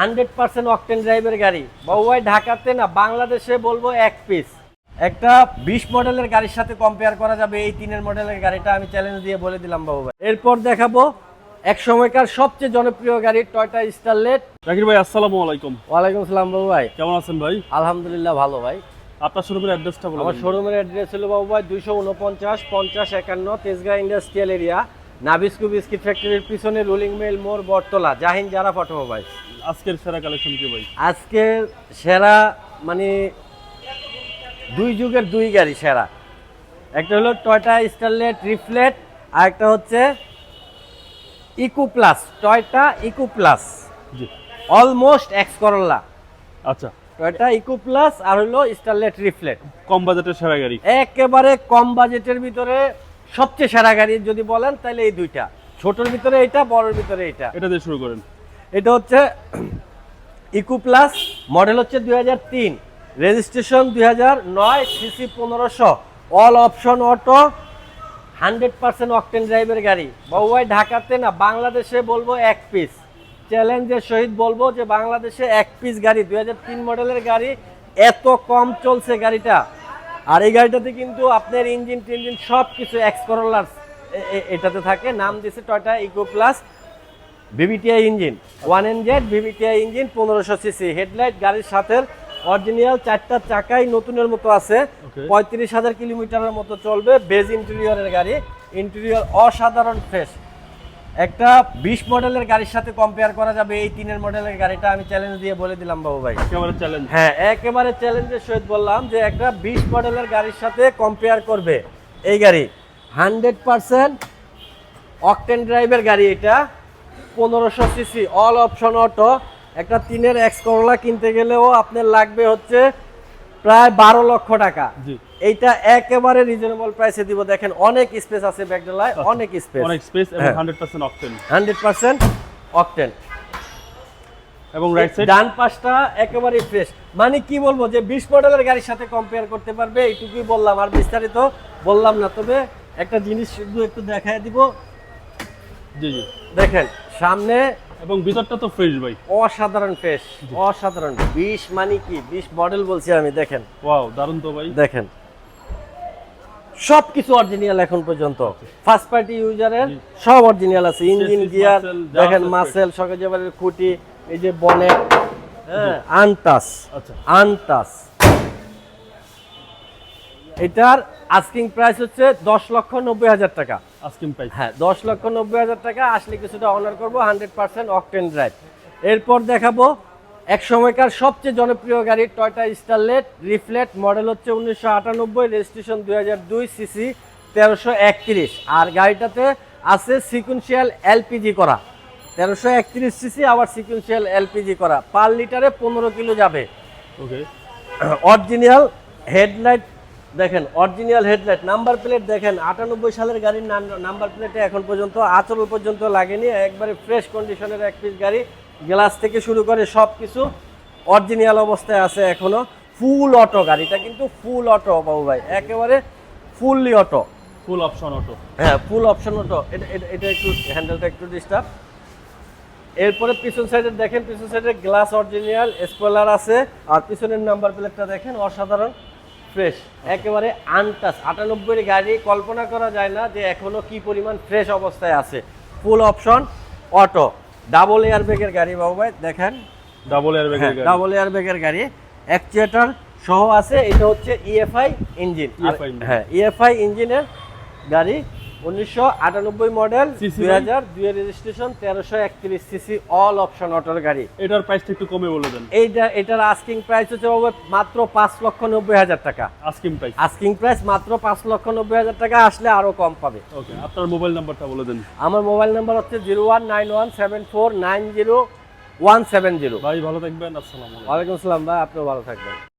Hundred percent octane ড্রাইভের গাড়ি। বাবু ঢাকাতে না বাংলাদেশে বলব এক পিস একটা বিশ মডেলের গাড়ির সাথে কম্পেয়ার করা যাবে এই তিনের মডেলের গাড়িটা আমি চ্যালেঞ্জ দিয়ে বলে দিলাম বাবু ভাই এরপর দেখাবো এক সময়কার সবচেয়ে জনপ্রিয় গাড়ি টয়টা স্টারলেট জাকির ভাই আসসালামু আলাইকুম। ওয়ালাইকুম আসসালাম বাবু ভাই কেমন আছেন ভাই? আলহামদুলিল্লাহ ভালো ভাই। আপনার শোরুমের অ্যাড্রেসটা বলুন আমার শোরুমের অ্যাড্রেস হলো বাবু ভাই দুইশো উনপঞ্চাশ পঞ্চাশ একান্ন Tejgaon industrial area Nabisco biscuit ফ্যাক্টরির পিছনে রোলিং মেল মোড় বটতলা। জাহিন জারা অটোমোবাইল। আজকের সেরা কালেকশন কি ভাই? আজকে সেরা মানে দুই যুগের দুই গাড়ি সেরা। একটা হলো টয়টা স্টারলেট রিফ্লেট আর একটা হচ্ছে Echo plus Toyota Echo plus G. Almost X Corolla আচ্ছা। টয়টা ইকো প্লাস আর হলো স্টারলেট রিফ্লেট কম বাজেটের সেরা গাড়ি। একেবারে কম বাজেটের ভিতরে সবচেয়ে সেরা গাড়ি যদি বলেন তাহলে এই দুইটা। ছোটর ভিতরে এটা বড়র ভিতরে এটা এটা দিয়ে শুরু করেন। এটা হচ্ছে ইকো প্লাস মডেল হচ্ছে দুই হাজার তিন। রেজিস্ট্রেশন দুই হাজার নয় সিসি পনেরোশো। All option auto hundred percent octane ড্রাইভের গাড়ি। বাবুভাই ঢাকাতে না বাংলাদেশে বলব এক পিস। চ্যালেঞ্জের সহিত বলব যে বাংলাদেশে এক পিস গাড়ি দুই হাজার তিন মডেলের গাড়ি এত কম চলছে গাড়িটা। আর এই গাড়িটাতে কিন্তু আপনার ইঞ্জিন টিঞ্জিন সব কিছু এক্সকরোলার এটাতে থাকে। নাম দিয়েছে Toyota Echo plus VVTI engine one N Z VVTI engine পনেরোশো সিসি। হেডলাইট গাড়ির সাথে অরিজিনাল চারটা চাকাই নতুনের মতো আছে। পঁয়ত্রিশ হাজার কিলোমিটারের মতো চলবে। বেজ ইন্টেরিয়রের গাড়ি। ইন্টেরিয়র অসাধারণ ফ্রেশ একটা বিশ মডেলের গাড়ির সাথে কম্পেয়ার করা যাবে এই তিনের মডেলের গাড়িটা আমি চ্যালেঞ্জ দিয়ে বলে দিলাম বাবু ভাই। একেবারে চ্যালেঞ্জ হ্যাঁ একেবারে চ্যালেঞ্জের সহিত বললাম যে একটা বিশ মডেলের গাড়ির সাথে কম্পেয়ার করবে এই গাড়ি। হান্ড্রেড পার্সেন্ট অকটেন ড্রাইভের গাড়ি এটা পনেরোশো সিসি অল অপশন অটো একটা তিনের এক্স করলা কিনতে গেলেও আপনার লাগবে হচ্ছে প্রায় বারো লক্ষ টাকা। এইটা একেবারে রিজনেবল প্রাইসে দিব। দেখেন অনেক স্পেস আছে ব্যাগডালায় অনেক স্পেস অনেক স্পেস এবং হ্যাঁ। Hundred percent octane hundred percent octane এবং রাইট সাইড ডান পাশটা একেবারে ফ্রেশ মানে কি বলব যে বিশ মডেলের গাড়ির সাথে কম্পেয়ার করতে পারবে এইটুকুই বললাম। আর বিস্তারিত বললাম না তবে একটা জিনিস শুধু একটু দেখায় দিব। জি জি। দেখেন সামনে। এবং ভিতরটা তো ফ্রেশ ভাই। অসাধারণ ফ্রেশ অসাধারণ। বিশ মানে কি? বিশ মডেল বলছি আমি দেখেন। ওয়াও দারুণ তো ভাই। দেখেন। সব কিছু অরিজিনাল এখন পর্যন্ত। ফার্স্ট পার্টি ইউজারের সব অরিজিনাল আছে। ইঞ্জিন গিয়ার দেখেন মাসেল সকাজেবারের খুঁটি এই যে বনে হ্যাঁ আনটাস আচ্ছা। আনটাস এটার আস্কিং প্রাইস হচ্ছে দশ লক্ষ নব্বই হাজার টাকা। আজকিম প্রাইস হ্যাঁ দশ লক্ষ নব্বই হাজার টাকা আসলে কিছুটা অনার করব হান্ড্রেড পার্সেন্ট অকটেন ড্রাইভ এরপর দেখাবো এক সময়কার সবচেয়ে জনপ্রিয় গাড়ি টয়টা স্টারলেট রিফ্লেট মডেল হচ্ছে উনিশশো আটানব্বই রেজিস্ট্রেশন দুই হাজার দুই সিসি তেরোশো একত্রিশ। আর গাড়িটাতে আছে সিকুয়েন্সিয়াল এলপিজি করা। তেরোশো একত্রিশ সিসি আবার সিকুয়েন্সিয়াল এলপিজি করা। পার লিটারে পনেরো কিলো যাবে। ওকে অরিজিনাল হেডলাইট দেখেন অরিজিনাল হেডলাইট নাম্বার প্লেট দেখেন আটানব্বই সালের গাড়ির নাম্বার প্লেটে এখন পর্যন্ত আচরণ পর্যন্ত লাগেনি একবারে ফ্রেশ কন্ডিশনের এক পিস গাড়ি গ্লাস থেকে শুরু করে সব কিছু অরিজিনাল অবস্থায় আছে এখনও ফুল অটো গাড়িটা কিন্তু ফুল অটো বাবু ভাই একেবারে fully auto full option auto হ্যাঁ ফুল অপশন অটো এটা এটা- এটা একটু হ্যান্ডেলটা একটু ডিস্টার্ব এরপরে পিছন সাইডে দেখেন পিছন সাইডে গ্লাস অরিজিনাল স্পয়লার আছে আর পিছনের নাম্বার প্লেটটা দেখেন অসাধারণ। ফ্রেশ একেবারে আনটাস আটানব্বই গাড়ি কল্পনা করা যায় না যে এখনও কি পরিমাণ ফ্রেশ অবস্থায় আছে। Full option auto double air ব্যাগের গাড়ি বাবু ভাই দেখেন। ডাবল এয়ার ব্যাগের গাড়ি। ডাবল এয়ার ব্যাগের গাড়ি। অ্যাকচুয়েটার সহ আছে এটা হচ্ছে E ইএফআই ইঞ্জিন হ্যাঁ ইএফআই ইঞ্জিনের গাড়ি। উনিশশো আটানব্বই মডেল দুই হাজার দুই রেজিস্ট্রেশন তেরোশো একত্রিশ সিসি অল অপশন অটোর গাড়ি। এটার প্রাইসটা একটু কমে বলে দেন। এইটা এটার আস্কিং প্রাইস হচ্ছে বাবু মাত্র পাঁচ লক্ষ নব্বই হাজার টাকা। আজকিম প্রাইস আস্কিং প্রাইস মাত্র পাঁচ লক্ষ নব্বই হাজার টাকা আসলে আরও কম পাবে। ওকে আপনার মোবাইল নাম্বারটা বলে দেন। আমার মোবাইল নাম্বার হচ্ছে zero one nine one seven four nine zero one seven zero. ভাই ভালো থাকবেন আসসালামু আলাইকুম। আসসালাম ভাই আপনিও ভালো থাকবেন।